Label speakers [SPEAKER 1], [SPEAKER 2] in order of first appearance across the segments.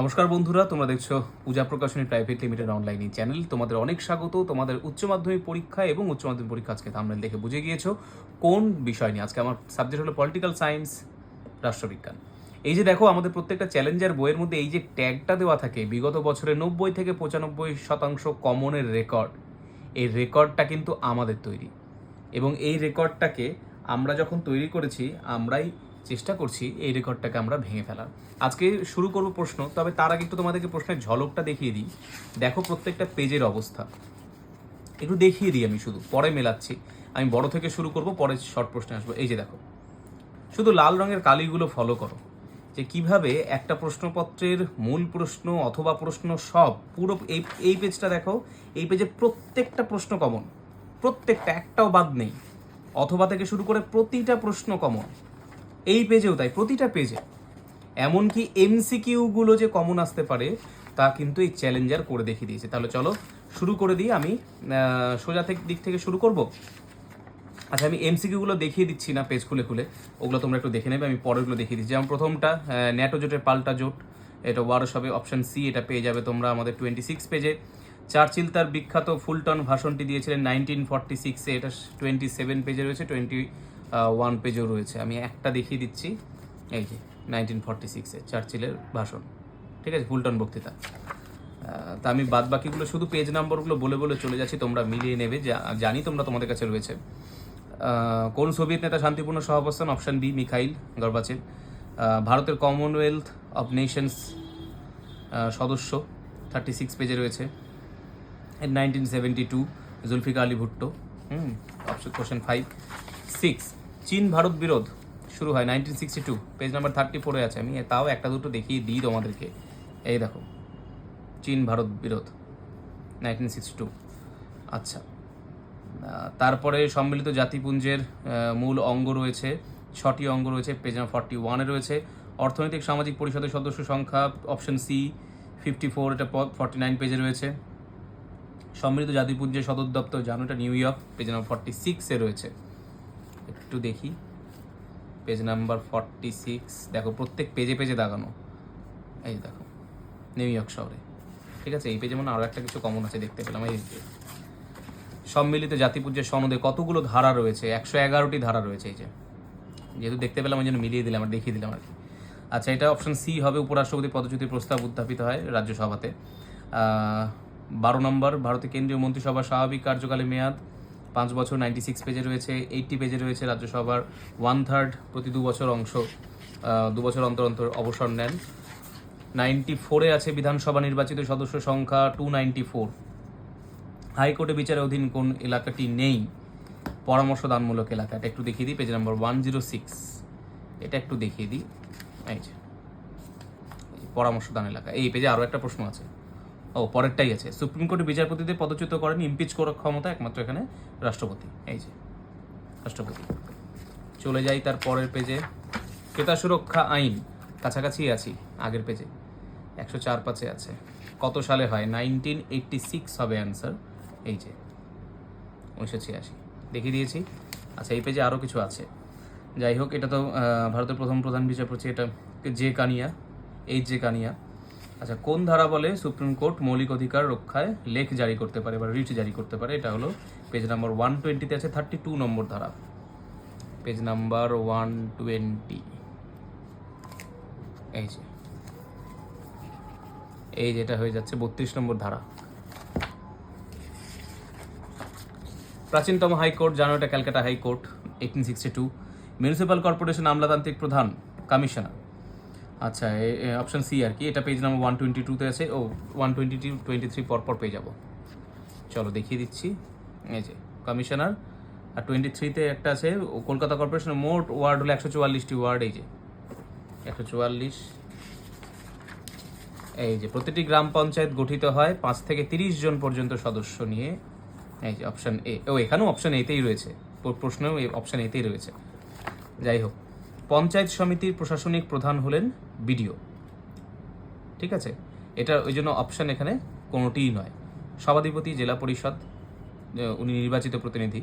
[SPEAKER 1] নমস্কার বন্ধুরা, তোমরা দেখছ Puja Prakashani private limited online channel. তোমাদের অনেক স্বাগত। তোমাদের উচ্চ মাধ্যমিক পরীক্ষা এবং উচ্চ মাধ্যমিক পরীক্ষা আজকে থামনেল দেখে বুঝে গিয়েছো কোন বিষয় নিয়ে। আজকে আমার সাবজেক্ট হলো পলিটিক্যাল সায়েন্স রাষ্ট্রবিজ্ঞান। এই যে দেখো, আমাদের প্রত্যেকটা চ্যালেঞ্জার বইয়ের মধ্যে এই যে ট্যাগটা দেওয়া থাকে, বিগত বছরে নব্বই থেকে পঁচানব্বই শতাংশ কমনের রেকর্ড এই রেকর্ডটা কিন্তু আমাদের তৈরি। এবং এই রেকর্ডটাকে আমরা যখন তৈরি করেছি, আমরাই চেষ্টা করছি এই রেকর্ডটাকে আমরা ভেঙে ফেলার। আজকে শুরু করব প্রশ্ন, তবে তার আগে একটু তোমাদেরকে প্রশ্নের ঝলকটা দেখিয়ে দিই। দেখো প্রত্যেকটা পেজের অবস্থা। একটু দেখিয়ে দিই আমি শুধু, পরে মেলাচ্ছি। আমি বড় থেকে শুরু করব, পরে শর্ট প্রশ্নে আসব। এই যে দেখো, শুধু লাল রঙের কালিগুলো ফলো করো। যে কীভাবে একটা প্রশ্নপত্রের মূল প্রশ্ন অথবা প্রশ্ন সব, পুরো এই এই পেজটা দেখো, এই পেজের প্রত্যেকটা প্রশ্ন কমন প্রত্যেকটা, একটাও বাদ নেই। অথবা থেকে শুরু করে প্রতিটা প্রশ্ন কমন এই পেজেও তাই, প্রতিটা পেজে। এমনকি এমসিকিউগুলো যে কমন আসতে পারে, তা কিন্তু এই চ্যালেঞ্জার করে দেখিয়ে দিয়েছে। তাহলে চলো, শুরু করে দিই আমি। সোজা থেকে, দিক থেকে শুরু করব? আচ্ছা আমি এমসিকিউগুলো দেখিয়ে দিচ্ছি না পেজ খুলে খুলে। ওগুলো তোমরা একটু দেখে নেবে, আমি পরেরগুলো দেখিয়ে দিচ্ছি। যেমন প্রথমটা ন্যাটো জোটের পাল্টা জোট। এটা ওয়ারস হবে অপশন সি, এটা পেয়ে যাবে তোমরা আমাদের টোয়েন্টি সিক্স পেজে। চার্চিল তার বিখ্যাত ফুলটন ভাষণটি দিয়েছিলেন নাইনটিন ফর্টি সিক্সে, এটা টোয়েন্টি সেভেন পেজে রয়েছে, টোয়েন্টি ওয়ান পেজও রয়েছে। আমি একটা দেখিয়ে দিচ্ছি। এই যে নাইনটিন ফর্টি সিক্সে চার্চিলের ভাষণ। ঠিক আছে? ফুলটন বক্তৃতা। তা আমি বাদ বাকিগুলো শুধু পেজ নাম্বারগুলো বলে বলে চলে যাচ্ছি তোমরা মিলিয়ে নেবে। জানি তোমরা তোমাদের কাছে রয়েছে। কোন সোভিয়েত নেতা শান্তিপূর্ণ সহাবস্থান? Option B Mikhail Gorbachev ah, ভারতের কমনওয়েলথ অফ নেশনস সদস্য থার্টি সিক্স পেজে রয়েছে। Nineteen seventy two Zulfikar Ali Bhutto. Hmm option question five six চীন ভারত বিরোধ শুরু হয় nineteen sixty two page number thirty ফোরে আছে। আমি তাও একটা দুটো দেখিয়ে দিই তোমাদেরকে। এই দেখো, চীন ভারত বিরোধ নাইনটিন সিক্সটি টু আচ্ছা তারপরে সম্মিলিত জাতিপুঞ্জের মূল অঙ্গ রয়েছে, ছটি অঙ্গ রয়েছে পেজ নাম্বার ফর্টি ওয়ানে রয়েছে। অর্থনৈতিক সামাজিক পরিষদের সদস্য সংখ্যা অপশন সি ফিফটি ফোর এটা ফর্টি নাইন পেজে রয়েছে। সম্মিলিত জাতিপুঞ্জের সদর দপ্তর জানো, এটা New York page number forty সিক্সে রয়েছে। একটু দেখি। পেজ নাম্বার ফর্টি সিক্স দেখো, প্রত্যেক পেজে পেজে দাগানো। এই দেখো নিউ ইয়র্ক শহরে। ঠিক আছে? এই পেজে মনে আরও একটা কিছু কমন আছে দেখতে পেলাম। এই যে সম্মিলিত জাতিপুঞ্জের সনদে কতগুলো ধারা রয়েছে? একশো এগারোটি ধারা রয়েছে এই যে। যেহেতু দেখতে পেলাম ওই জন্য মিলিয়ে দিলাম আর দেখিয়ে দিলাম আর কি। আচ্ছা এটা অপশন সি হবে। উপরাষ্ট্রপতি পদচ্যুতির প্রস্তাব উত্থাপিত হয় রাজ্যসভাতে। বারো নম্বর, ভারতের কেন্দ্রীয় মন্ত্রিসভার স্বাভাবিক কার্যকালে মেয়াদ পাঁচ বছর নাইনটি সিক্স পেজে রয়েছে এইটটি পেজে রয়েছে রাজ্যসভার ওয়ান থার্ড প্রতি দু বছর অংশ দু বছর অন্তর অন্তর অবসর নেন। নাইনটি ফোরে আছে বিধানসভা নির্বাচিত সদস্য সংখ্যা টু নাইনটি ফোর হাইকোর্টে বিচারের অধীন কোন এলাকাটি নেই, পরামর্শ দানমূলক এলাকা, এটা একটু দেখিয়ে দিই page number one zero six এটা একটু দেখিয়ে দিই, এই যে, পরামর্শ দান এলাকা, এই পেজে আরও একটা প্রশ্ন আছে। ও, পরেরটাই আছে। সুপ্রিম কোর্টে বিচারপতিদের পদচ্যুত করেন ইমপিচ করার ক্ষমতা একমাত্র এখানে রাষ্ট্রপতি। এই যে, রাষ্ট্রপতি। চলে যাই তার পরের পেজে ক্রেতা সুরক্ষা আইন, কাছাকাছি আছি, আগের পেজে একশো চার পাঁচে আছে। কত সালে হয়? নাইনটিন এইটটি সিক্স হবে অ্যান্সার এই যে, উনিশশো ছিয়াশি। দেখিয়ে দিয়েছি। আচ্ছা এই পেজে আরও কিছু আছে। যাই হোক, এটা তো ভারতের প্রথম প্রধান বিচারপতি, এটা জে কানিয়া এই জে কানিয়া। আচ্ছা কোন ধারা বলে সুপ্রিম কোর্ট মৌলিক অধিকার রক্ষায় লেখ জারি করতে পারে বা রিট জারি করতে পারে? এটা হলো পেজ নাম্বার ওয়ান টোয়েন্টিতে আছে থার্টি টু নম্বর ধারা। পেজ নাম্বার ওয়ান টোয়েন্টি এই যে। এই যেটা হয়ে যাচ্ছে বত্রিশ নম্বর ধারা। প্রাচীনতম হাইকোর্ট, জানো এটা Calcutta high court eighteen sixty two municipal corporation আমলাতান্ত্রিক প্রধান, কমিশনার। আচ্ছা অপশান সি আর কি। এটা পেজ নাম্বার ওয়ান টোয়েন্টি টুতে আছে। ও one twenty two twenty three পরপর পেয়ে যাব। চলো, দেখিয়ে দিচ্ছি। এই যে কমিশনার আর টোয়েন্টি থ্রিতে একটা আছে, ও, কলকাতা কর্পোরেশনের মোট ওয়ার্ড হলো একশো চুয়াল্লিশটি ওয়ার্ড এই যে, একশো চুয়াল্লিশ। এই যে, প্রতিটি গ্রাম পঞ্চায়েত গঠিত হয় পাঁচ থেকে তিরিশ জন পর্যন্ত সদস্য নিয়ে। এই যে অপশান এ ও, এখানেও অপশান এতেই রয়েছে। প্র- প্রশ্নেও অপশন এতেই রয়েছে। যাই হোক। পঞ্চায়েত সমিতির প্রশাসনিক প্রধান হলেন বিডিও। ঠিক আছে? এটা ওই জন্য অপশান এখানে কোনোটিই নয়। সভাধিপতি, জেলা পরিষদ উনি নির্বাচিত প্রতিনিধি,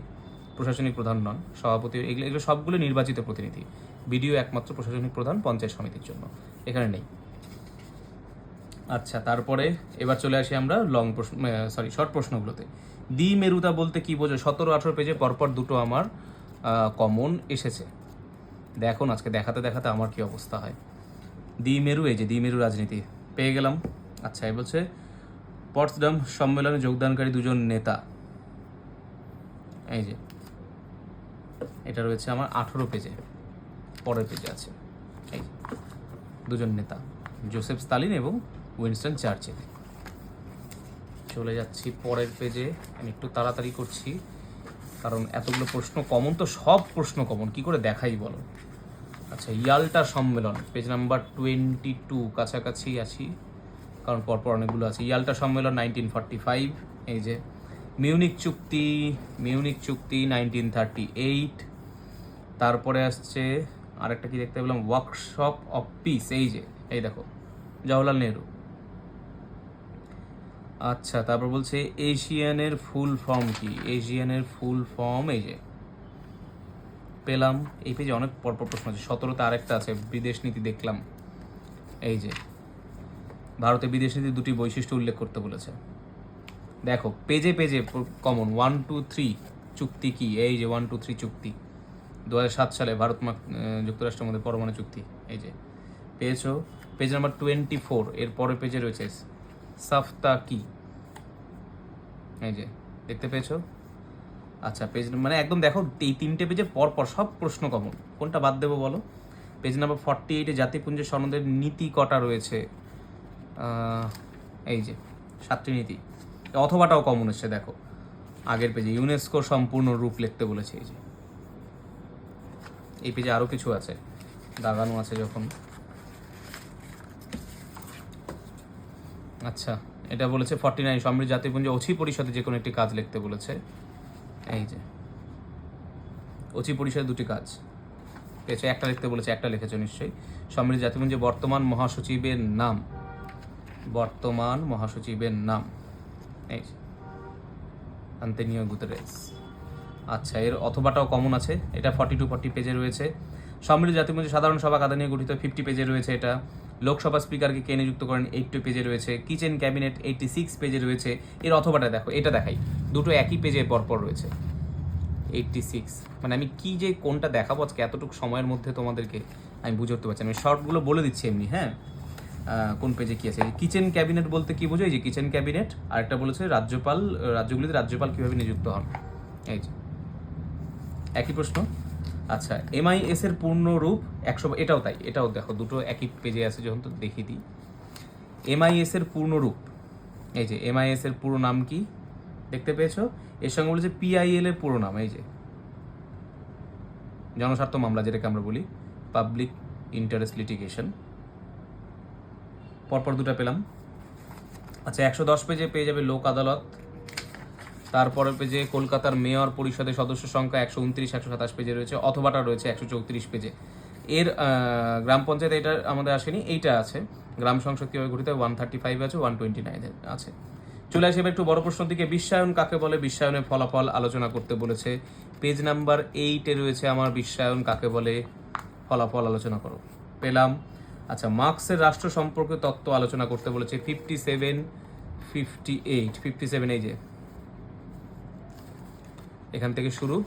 [SPEAKER 1] প্রশাসনিক প্রধান নন। সভাপতি, এগুলো এগুলো সবগুলো নির্বাচিত প্রতিনিধি। বিডিও একমাত্র প্রশাসনিক প্রধান পঞ্চায়েত সমিতির জন্য। এখানে নেই। আচ্ছা তারপরে এবার চলে আসি আমরা লং প্রশ্ন সরি শর্ট প্রশ্নগুলোতে। দ্বি মেরুতা বলতে কি বোঝো সতেরো আঠেরো পেজে পরপর দুটো আমার কমন এসেছে। দেখুন, আজকে দেখাতে দেখাতে আমার কি অবস্থা হয়। দ্বি মেরু এই যে মেরু রাজনীতি, পেয়ে গেলাম। আচ্ছা এই বলছে পটসডাম সম্মেলনে যোগদানকারী দুজন নেতা। এই যে, এটা রয়েছে আমার আঠেরো পেজে, পরের পেজে আছে। এই দুজন নেতা, জোসেফ স্তালিন এবং উইনস্টন চার্চিল। চলে যাচ্ছি পরের পেজে, আমি একটু তাড়াতাড়ি করছি। কারণ এতগুলো প্রশ্ন কমন তো সব প্রশ্ন কমন কি করে দেখাই বলো? আচ্ছা ইয়াল্টা সম্মেলন পেজ নাম্বার টোয়েন্টি টু কাছাকাছি আছি, কারণ পরপর অনেকগুলো আছে। ইয়াল্টা সম্মেলন নাইনটিন ফর্টি ফাইভ এই যে মিউনিক চুক্তি মিউনিক চুক্তি নাইনটিন থার্টি এইট তারপরে আসছে আরেকটা কি দেখতে পেলাম? ওয়ার্কশপ অফ পিস এই যে, এই দেখো, জওহরলাল নেহরু। আচ্ছা তারপর বলছে এশিয়ানের ফুল ফর্ম কি? এশিয়ানের ফুল ফর্ম, এই যে। পেলাম। এই পেজে অনেক পরপর প্রশ্ন আছে। সতেরোতে আরেকটা আছে, বিদেশ নীতি দেখলাম। এই যে, ভারতে বিদেশ নীতির দুটি বৈশিষ্ট্য উল্লেখ করতে বলেছে। দেখো, পেজে পেজে কমন ওয়ান টু থ্রি চুক্তি কি? এই যে ওয়ান টু থ্রি চুক্তি। দু সাত সালে ভারত যুক্তরাষ্ট্রের মধ্যে পরমাণু চুক্তি। এই যে, পেয়েছ। পেজ নাম্বার টোয়েন্টি ফোর এর পরের পেজে রয়েছে সাফতা কি? এই যে, দেখতে পেয়েছ? আচ্ছা পেজ মানে একদম দেখো, এই তিনটে পেজে পর পর সব প্রশ্ন কমন কোনটা বাদ দেবো বলো? পেজ নাম্বার ফর্টি এইটে জাতিপুঞ্জের সনদের নীতি কটা রয়েছে? এই যে, সাতটি নীতি। অথবাটাও কমন এসছে দেখো। আগের পেজে ইউনেস্কো সম্পূর্ণ রূপ লিখতে বলেছে, এই যে। এই পেজে আরও কিছু আছে। দাগানো আছে যখন। আচ্ছা এটা বলেছে ফর্টি নাইন সমৃদ্ধ জাতিপুঞ্জ অছি পরিষদে যে কোনো একটি কাজ লিখতে বলেছে। এই যে অচি পরিষদে দুটি কাজ পেয়েছে, একটা লিখতে বলেছে, একটা লিখেছে নিশ্চয়ই। সমৃদ্ধ জাতিপুঞ্জে বর্তমান মহাসচিবের নাম। বর্তমান মহাসচিবের নাম। এই আন্তনিও গুতেরেস। আচ্ছা এর অথবাটাও কমন আছে, এটা ফর্টি টু ফর্টি পেজে রয়েছে। সমৃদ্ধ জাতিপুঞ্জ সাধারণ সভা কাদা নিয়ে গঠিত? ফিফটি পেজে রয়েছে এটা। লোকসভা স্পিকারকে কে নিযুক্ত করেন এইটটি পেজে রয়েছে কিচেন ক্যাবিনেট এইটটি সিক্স পেজে রয়েছে। এর অথবাটা দেখো, এটা দেখাই। দুটো একই পেজে পরপর রয়েছে। Eighty six. মানে আমি কি যে কোনটা দেখাবো আজকে এতটুকু সময়ের মধ্যে তোমাদেরকে আমি বুঝে উঠতে পারছি আমি শর্টগুলো বলে দিচ্ছি এমনি হ্যাঁ? কোন পেজে কি আছে? কিচেন ক্যাবিনেট বলতে কি বোঝো এই যে কিচেন ক্যাবিনেট আর একটা বলেছে রাজ্যপাল রাজ্যগুলিতে রাজ্যপাল কীভাবে নিযুক্ত হন? এই যে। একই প্রশ্ন। আচ্ছা এমআইএস এর পূর্ণ রূপ একশো এটাও তাই, এটাও দেখো, দুটো একই পেজে আছে, যখন তো দেখিয়ে দিই। এমআইএস এর পূর্ণ রূপ এই যে এমআইএস এর পুরো নাম কি? দেখতে পেয়েছ? এর সঙ্গে বলেছে পিআইএল এর পুরো নাম, এই যে। জনস্বার্থ মামলা, যেটাকে আমরা বলি পাবলিক ইন্টারেস্ট লিটিগেশন পরপর দুটো পেলাম। আচ্ছা একশো দশ পেজে পেয়ে যাবে লোক আদালত তারপরে পেজে কলকাতার মেয়র পরিষদের সদস্য সংখ্যা একশো উনত্রিশ, একশো সাতাশ পেজে রয়েছে। অথবাটা রয়েছে একশো চৌত্রিশ পেজে। এর গ্রাম পঞ্চায়েত এটা আমাদের আসেনি, এইটা আছে। গ্রাম সংসদ কীভাবে গঠিত ওয়ান থার্টি ফাইভ আছে ওয়ান টোয়েন্টি নাইন আছে। চলে আসে এবার একটু বড় প্রশ্ন দিকে। বিশ্বায়ন কাকে বলে? বিশ্বায়নের ফলাফল আলোচনা করতে বলেছে। পেজ নাম্বার এইটে রয়েছে আমার বিশ্বায়ন, কাকে বলে? ফলাফল আলোচনা করো। পেলাম। আচ্ছা মার্ক্সের রাষ্ট্র সম্পর্কে তত্ত্ব আলোচনা করতে বলেছে fifty seven fifty eight fifty seven এই যে। এখান থেকে শুরু।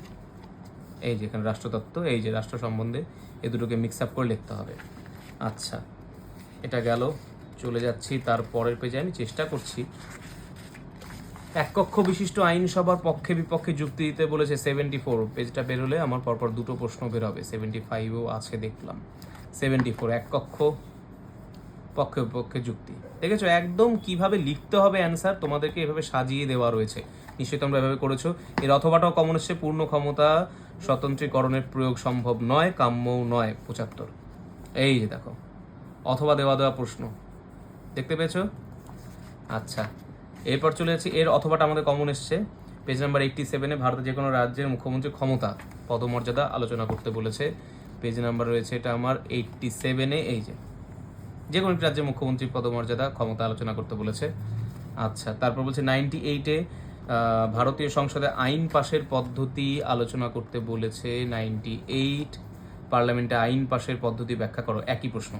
[SPEAKER 1] এই যে এখানে রাষ্ট্রতত্ত্ব, এই যে রাষ্ট্র সম্বন্ধে এ দুটোকে মিক্স আপ করে লিখতে হবে। আচ্ছা এটা গেল, চলে যাচ্ছি, তার পরের পেজে আমি চেষ্টা করছি। এক কক্ষ বিশিষ্ট আইনসভার পক্ষে বিপক্ষে যুক্তি দিতে বলেছে সেভেন্টি ফোর পেজটা বেরোলে আমার পরপর দুটো প্রশ্ন বেরোবে সেভেন্টি ফাইভও আছে, দেখলাম। সেভেন্টি ফোর এক কক্ষ, পক্ষে বিপক্ষে যুক্তি। দেখেছ, একদম কীভাবে লিখতে হবে অ্যান্সার তোমাদেরকে এভাবে সাজিয়ে দেওয়া রয়েছে। নিশ্চয়ই তোমরা এভাবে করেছ। এর অথবাটাও কমন হচ্ছে, পূর্ণ ক্ষমতা স্বতন্ত্রীকরণের প্রয়োগ সম্ভব নয়, কাম্যও নয়, পঁচাত্তর। এই যে দেখো, অথবা দেওয়া দেওয়া প্রশ্ন। দেখতে পেয়েছ? আচ্ছা এরপর চলে যাচ্ছি, এর অথবাটা আমাদের কমন এসছে। পেজ নাম্বার এইটটি সেভেনে ভারতের যে কোনো রাজ্যের মুখ্যমন্ত্রীর ক্ষমতা, পদমর্যাদা আলোচনা করতে বলেছে। পেজ নাম্বার রয়েছে এটা আমার এইটটি সেভেনে এই যে। যে কোনো একটি রাজ্যের মুখ্যমন্ত্রীর পদমর্যাদা ক্ষমতা আলোচনা করতে বলেছে। আচ্ছা তারপর বলছে নাইনটি এইটে ভারতীয় সংসদে আইন পাশের পদ্ধতি আলোচনা করতে বলেছে নাইনটি এইট। পার্লামেন্টে আইন পাশের পদ্ধতি ব্যাখ্যা করো, একই প্রশ্ন।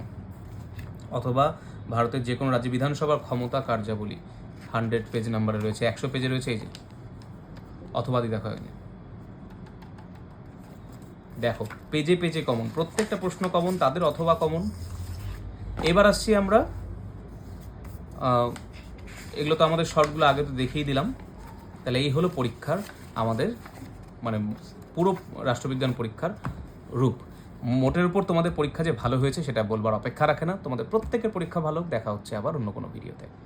[SPEAKER 1] অথবা ভারতের যে কোনো রাজ্যে বিধানসভার ক্ষমতা কার্যাবলী। হান্ড্রেড পেজ নাম্বারে রয়েছে, একশো পেজে রয়েছে, এই যে। অথবা দেখা হয়নি। দেখো, পেজে পেজে কমন প্রত্যেকটা প্রশ্ন কমন তাদের অথবা কমন এবার আসছি আমরা এগুলো তো আমাদের শর্টগুলো আগে তো দেখিয়ে দিলাম। তাহলে এই হলো পরীক্ষার আমাদের মানে পুরো রাষ্ট্রবিজ্ঞান পরীক্ষার রূপ। মোটের উপর তোমাদের পরীক্ষা যে ভালো হয়েছে সেটা বলবার অপেক্ষা রাখে না। তোমাদের প্রত্যেকের পরীক্ষা ভালো। দেখা হচ্ছে আবার অন্য কোনো ভিডিওতে।